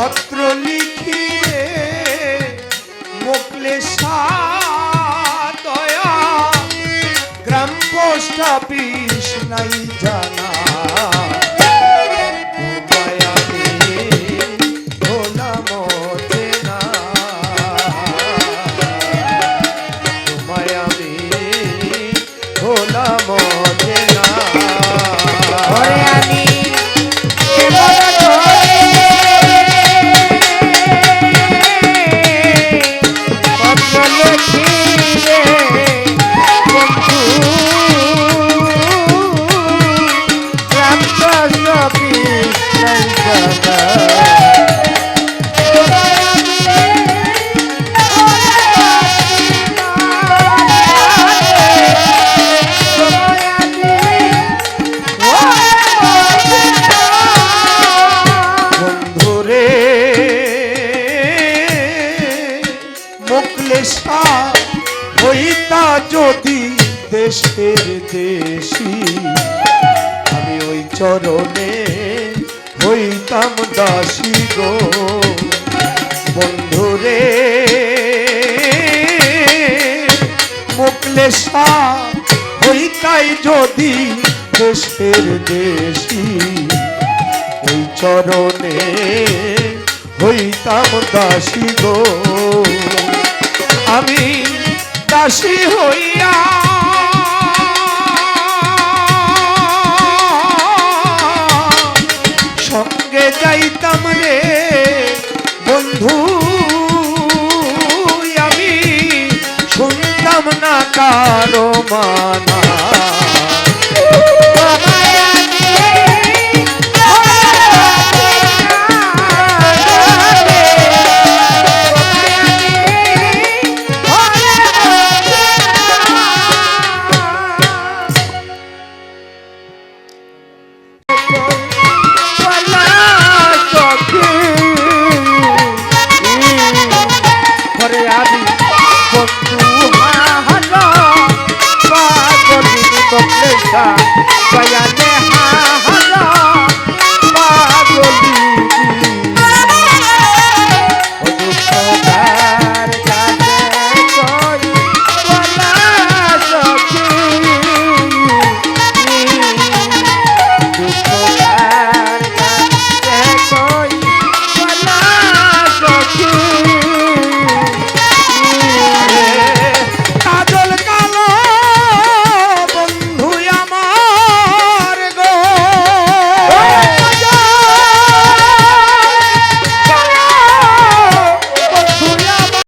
পত্র লিখিয়ে মোকলে দয়া গ্রাম পোস্ট অফিস নাই জানা। হইতা যদি দেশের দেশি আমি ওই চরণে হইতাম দাসী গো। বন্ধুরে মুকলেশা হইতাই যদি দেশের দেশি, ওই চরণে হইতাম দাসী গো। আমি দাসী হইয়া পেলাম রে বন্ধু আমি শুনতাম না কারও মানা Thank. তা